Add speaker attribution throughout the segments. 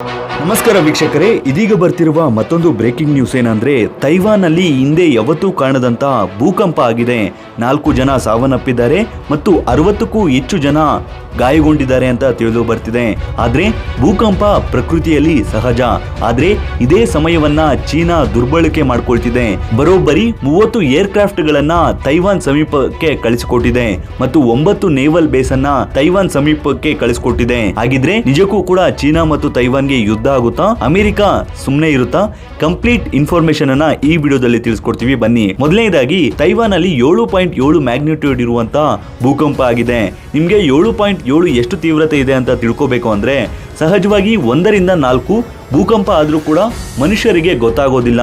Speaker 1: Thank you. ನಮಸ್ಕಾರ ವೀಕ್ಷಕರೇ, ಇದೀಗ ಬರ್ತಿರುವ ಮತ್ತೊಂದು ಬ್ರೇಕಿಂಗ್ ನ್ಯೂಸ್ ಏನಂದ್ರೆ ತೈವಾನ್ ಅಲ್ಲಿ ಹಿಂದೆ ಯಾವತ್ತೂ ಕಾಣದಂತ ಭೂಕಂಪ ಆಗಿದೆ. ನಾಲ್ಕು ಜನ ಸಾವನ್ನಪ್ಪಿದ್ದಾರೆ ಮತ್ತು ಅರವತ್ತಕ್ಕೂ ಹೆಚ್ಚು ಜನ ಗಾಯಗೊಂಡಿದ್ದಾರೆ ಅಂತ ತಿಳಿದು ಬರ್ತಿದೆ. ಆದ್ರೆ, ಭೂಕಂಪ ಪ್ರಕೃತಿಯಲ್ಲಿ ಸಹಜ. ಆದ್ರೆ, ಇದೇ ಸಮಯವನ್ನ ಚೀನಾ ದುರ್ಬಳಕೆ ಮಾಡ್ಕೊಳ್ತಿದೆ. ಬರೋಬ್ಬರಿ ಮೂವತ್ತು ಏರ್ಕ್ರಾಫ್ಟ್ ಗಳನ್ನ ತೈವಾನ್ ಸಮೀಪಕ್ಕೆ ಕಳಿಸಿಕೊಟ್ಟಿದೆ ಮತ್ತು ಒಂಬತ್ತು ನೇವಲ್ ಬೇಸ್ ಅನ್ನ ತೈವಾನ್ ಸಮೀಪಕ್ಕೆ ಕಳಿಸಿಕೊಟ್ಟಿದೆ. ಹಾಗಿದ್ರೆ, ನಿಜಕ್ಕೂ ಕೂಡ ಚೀನಾ ಮತ್ತು ತೈವಾನ್ಗೆ ಯುದ್ಧ ಆಗುತ್ತಾ ಅಮೆರಿಕ ಸುಮ್ಮನೆ ಇರುತ್ತಾ? ಕಂಪ್ಲೀಟ್ ಇನ್ಫಾರ್ಮೇಶನ್ ಅನ್ನ ಈ ವಿಡಿಯೋದಲ್ಲಿ ತಿಳಿಸ್ಕೊಡ್ತೀವಿ. ಬನ್ನಿ. ಮೊದಲನೇದಾಗಿ ತೈವಾನ್ ಅಲ್ಲಿ ಏಳು ಪಾಯಿಂಟ್ ಏಳು ಮ್ಯಾಗ್ನಿಟ್ಯೂಡ್ ಇರುವಂತ ಭೂಕಂಪ ಆಗಿದೆ. ನಿಮ್ಗೆ ಏಳು ಪಾಯಿಂಟ್ ಏಳು ಎಷ್ಟು ತೀವ್ರತೆ ಇದೆ ಅಂತ ತಿಳ್ಕೋಬೇಕು ಅಂದ್ರೆ, ಸಹಜವಾಗಿ ಒಂದರಿಂದ ನಾಲ್ಕು ಭೂಕಂಪ ಆದರೂ ಕೂಡ ಮನುಷ್ಯರಿಗೆ ಗೊತ್ತಾಗೋದಿಲ್ಲ.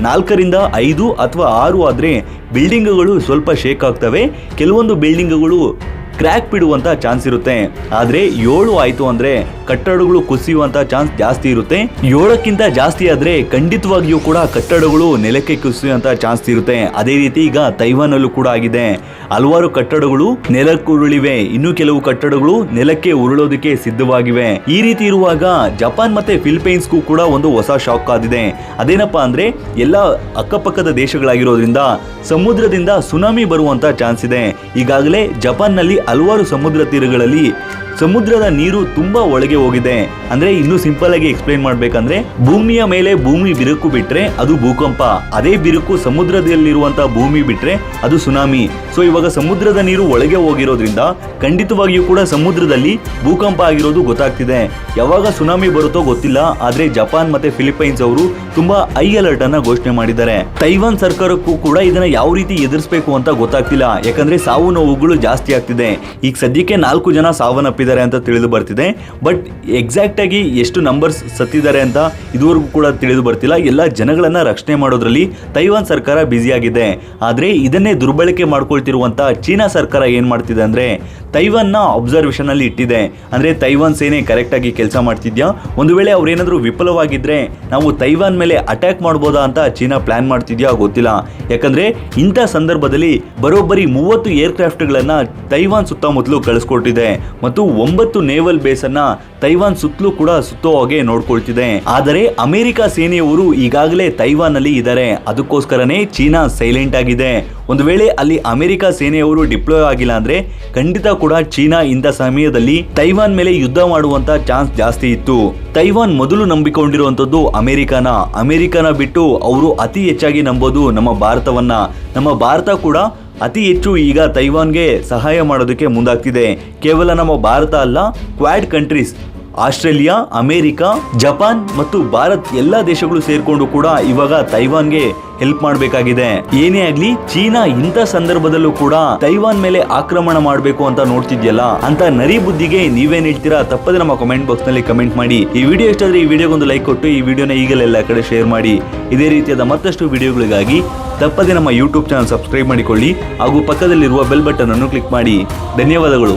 Speaker 1: ನಾಲ್ಕರಿಂದ ಐದು ಅಥವಾ ಆರು ಆದ್ರೆ ಬಿಲ್ಡಿಂಗ್ಗಳು ಸ್ವಲ್ಪ ಶೇಕ್ ಆಗ್ತವೆ. ಕೆಲವೊಂದು ಬಿಲ್ಡಿಂಗ್ಗಳು ಕ್ರ್ಯಾಕ್ ಬಿಡುವಂತ ಚಾನ್ಸ್ ಇರುತ್ತೆ. ಆದ್ರೆ ಏಳು ಆಯ್ತು ಅಂದ್ರೆ ಕಟ್ಟಡಗಳು ಕುಸಿಯುವಂತ ಚಾನ್ಸ್ ಜಾಸ್ತಿ ಇರುತ್ತೆ. ಏಳಕ್ಕಿಂತ ಜಾಸ್ತಿ ಆದ್ರೆ ಖಂಡಿತವಾಗಿಯೂ ಕೂಡ ಕಟ್ಟಡಗಳು ನೆಲಕ್ಕೆ ಕುಸಿಯುವಂತ ಚಾನ್ಸ್ ಇರುತ್ತೆ. ಅದೇ ರೀತಿ ಈಗ ತೈವಾನ್ ಅಲ್ಲೂ ಕೂಡ ಆಗಿದೆ. ಹಲವಾರು ಕಟ್ಟಡಗಳು ನೆಲಕ್ಕೆ ಉರುಳಿವೆ. ಇನ್ನು ಕೆಲವು ಕಟ್ಟಡಗಳು ನೆಲಕ್ಕೆ ಉರುಳೋದಕ್ಕೆ ಸಿದ್ಧವಾಗಿವೆ. ಈ ರೀತಿ ಇರುವಾಗ ಜಪಾನ್ ಮತ್ತೆ ಫಿಲಿಪೈನ್ಸ್ಗೂ ಕೂಡ ಒಂದು ಹೊಸ ಶಾಕ್ ಆಗಿದೆ. ಅದೇನಪ್ಪಾ ಅಂದ್ರೆ ಎಲ್ಲ ಅಕ್ಕಪಕ್ಕದ ದೇಶಗಳಾಗಿರೋದ್ರಿಂದ ಸಮುದ್ರದಿಂದ ಸುನಾಮಿ ಬರುವಂತ ಚಾನ್ಸ್ ಇದೆ. ಈಗಾಗಲೇ ಜಪಾನ್ನಲ್ಲಿ ಹಲವಾರು ಸಮುದ್ರ ತೀರಗಳಲ್ಲಿ ಸಮುದ್ರದ ನೀರು ತುಂಬಾ ಒಳಗೆ ಹೋಗಿದೆ. ಅಂದ್ರೆ ಇನ್ನು ಸಿಂಪಲ್ ಆಗಿ ಎಕ್ಸ್ಪ್ಲೈನ್ ಮಾಡ್ಬೇಕಂದ್ರೆ, ಭೂಮಿಯ ಮೇಲೆ ಭೂಮಿ ಬಿರುಕು ಬಿಟ್ರೆ ಅದು ಭೂಕಂಪ. ಅದೇ ಬಿರುಕು ಸಮುದ್ರದಲ್ಲಿರುವಂತಹ ಭೂಮಿ ಬಿಟ್ರೆ ಅದು ಸುನಾಮಿ. ಸೊ ಇವಾಗ ಸಮುದ್ರದ ನೀರು ಒಳಗೆ ಹೋಗಿರೋದ್ರಿಂದ ಖಂಡಿತವಾಗಿಯೂ ಕೂಡ ಸಮುದ್ರದಲ್ಲಿ ಭೂಕಂಪ ಆಗಿರೋದು ಗೊತ್ತಾಗ್ತಿದೆ. ಯಾವಾಗ ಸುನಾಮಿ ಬರುತ್ತೋ ಗೊತ್ತಿಲ್ಲ, ಆದ್ರೆ ಜಪಾನ್ ಮತ್ತೆ ಫಿಲಿಪೈನ್ಸ್ ಅವರು ತುಂಬಾ ಹೈ ಅಲರ್ಟ್ ಅನ್ನ ಘೋಷಣೆ ಮಾಡಿದ್ದಾರೆ. ತೈವಾನ್ ಸರ್ಕಾರಕ್ಕೂ ಕೂಡ ಇದನ್ನ ಯಾವ ರೀತಿ ಎದುರಿಸಬೇಕು ಅಂತ ಗೊತ್ತಾಗ್ತಿಲ್ಲ. ಯಾಕಂದ್ರೆ ಸಾವು ನೋವುಗಳು ಜಾಸ್ತಿ ಆಗ್ತಿದೆ. ಈಗ ಸದ್ಯಕ್ಕೆ ನಾಲ್ಕು ಜನ ಸಾವನ್ನಪ್ಪಿದ್ದಾರೆ ಅಂತ ತಿಳಿದು ಬರ್ತಿದೆ. ಬಟ್ ಎಕ್ಸಾಕ್ಟ್ ಆಗಿ ಎಷ್ಟು ನಂಬರ್ಸ್ ಸತ್ತಿದ್ದಾರೆ ಅಂತ ಇದುವರೆಗೂ ಕೂಡ ತಿಳಿದು ಬರ್ತಿಲ್ಲ. ಎಲ್ಲ ಜನಗಳನ್ನ ರಕ್ಷಣೆ ಮಾಡೋದ್ರಲ್ಲಿ ತೈವಾನ್ ಸರ್ಕಾರ ಬ್ಯುಸಿಯಾಗಿದೆ ಆದ್ರೆ ಇದನ್ನೇ ದುರ್ಬಳಕೆ ಮಾಡ್ಕೊಳ್ತಿರುವಂಥ ಚೀನಾ ಸರ್ಕಾರ ಏನ್ ಮಾಡ್ತಿದೆ ಅಂದ್ರೆ ತೈವಾನ್ನ ಅಬ್ಸರ್ವೇಷನ್ ಅಲ್ಲಿ ಇಟ್ಟಿದೆ. ಅಂದ್ರೆ ತೈವಾನ್ ಸೇನೆ ಕರೆಕ್ಟ್ ಆಗಿ ಕೆಲಸ ಮಾಡ್ತಿದ್ಯಾ? ಒಂದು ವೇಳೆ ಅವ್ರೇನಾದ್ರೂ ವಿಫಲವಾಗಿದ್ರೆ ನಾವು ತೈವಾನ್ ಮೇಲೆ ಅಟ್ಯಾಕ್ ಮಾಡ್ಬೋದಾ ಅಂತ ಚೀನಾ ಪ್ಲಾನ್ ಮಾಡ್ತಿದ್ಯಾ ಗೊತ್ತಿಲ್ಲ. ಯಾಕಂದ್ರೆ ಇಂಥ ಸಂದರ್ಭದಲ್ಲಿ ಬರೋಬ್ಬರಿ ಮೂವತ್ತು ಏರ್ಕ್ರಾಫ್ಟ್ಗಳನ್ನ ತೈವಾನ್ ಸುತ್ತಮುತ್ತಲು ಕಳಿಸ್ಕೊಟ್ಟಿದೆ. ಮತ್ತು ಒಂಬತ್ತು ನೇವಲ್ ಬೇಸ್ ಅನ್ನ ತೈವಾನ್ ಸುತ್ತಲೂ ಕೂಡ ಸುತ್ತೋ ಹಾಗೆ ನೋಡ್ಕೊಳ್ತಿದೆ. ಆದರೆ ಅಮೆರಿಕ ಸೇನೆಯವರು ಈಗಾಗಲೇ ತೈವಾನ್ ಅಲ್ಲಿ ಇದ್ದಾರೆ. ಅದಕ್ಕೋಸ್ಕರನೇ ಚೀನಾ ಸೈಲೆಂಟ್ ಆಗಿದೆ. ಒಂದು ವೇಳೆ ಅಲ್ಲಿ ಅಮೆರಿಕ ಸೇನೆಯವರು ಡಿಪ್ಲೋಯ್ ಆಗಿಲ್ಲ ಅಂದ್ರೆ ಖಂಡಿತ ಕೂಡ ಚೀನಾ ಇಂಥ ಸಮಯದಲ್ಲಿ ತೈವಾನ್ ಮೇಲೆ ಯುದ್ಧ ಮಾಡುವಂತ ಚಾನ್ಸ್ ಜಾಸ್ತಿ ಇತ್ತು. ತೈವಾನ್ ಮೊದಲು ನಂಬಿಕೊಂಡಿರುವಂತದ್ದು ಅಮೆರಿಕನ. ಅಮೆರಿಕನ ಬಿಟ್ಟು ಅವರು ಅತಿ ಹೆಚ್ಚಾಗಿ ನಂಬೋದು ನಮ್ಮ ಭಾರತವನ್ನ. ನಮ್ಮ ಭಾರತ ಕೂಡ ಅತಿ ಹೆಚ್ಚು ಈಗ ತೈವಾನ್ಗೆ ಸಹಾಯ ಮಾಡೋದಕ್ಕೆ ಮುಂದಾಗ್ತಿದೆ. ಕೇವಲ ನಮ್ಮ ಭಾರತ ಅಲ್ಲ, quad countries, Australia, America, Japan ಮತ್ತು ಭಾರತ್ ಎಲ್ಲ ದೇಶಗಳು ಸೇರಿಕೊಂಡು ಕೂಡ ಇವಾಗ ತೈವಾನ್ಗೆ ಹೆಲ್ಪ್ ಮಾಡಬೇಕಾಗಿದೆ. ಏನೇ ಆಗ್ಲಿ, ಚೀನಾ ಇಂಥ ಸಂದರ್ಭದಲ್ಲೂ ಕೂಡ ತೈವಾನ್ ಮೇಲೆ ಆಕ್ರಮಣ ಮಾಡಬೇಕು ಅಂತ ನೋಡ್ತಿದ್ಯಲ್ಲ? ಅಂತ ನರಿ ಬುದ್ಧಿಗೆ ನೀವೇನ್ ಹೇಳ್ತೀರಾ? ತಪ್ಪದೆ ನಮ್ಮ ಕಮೆಂಟ್ ಬಾಕ್ಸ್ನಲ್ಲಿ ಕಮೆಂಟ್ ಮಾಡಿ. ಈ ವಿಡಿಯೋ ಇಷ್ಟಾದ್ರೆ ಈ ವಿಡಿಯೋಗೊಂದು ಲೈಕ್ ಕೊಟ್ಟು, ಈ ವಿಡಿಯೋನ ಈಗಲೆಲ್ಲ ಕಡೆ ಶೇರ್ ಮಾಡಿ. ಇದೇ ರೀತಿಯಾದ ಮತ್ತಷ್ಟು ವಿಡಿಯೋಗಳಿಗಾಗಿ ತಪ್ಪದೆ ನಮ್ಮ ಯೂಟ್ಯೂಬ್ ಚಾನಲ್ ಸಬ್ಸ್ಕ್ರೈಬ್ ಮಾಡಿಕೊಳ್ಳಿ. ಹಾಗೂ ಪಕ್ಕದಲ್ಲಿರುವ ಬೆಲ್ ಬಟನ್ ಅನ್ನು ಕ್ಲಿಕ್ ಮಾಡಿ. ಧನ್ಯವಾದಗಳು.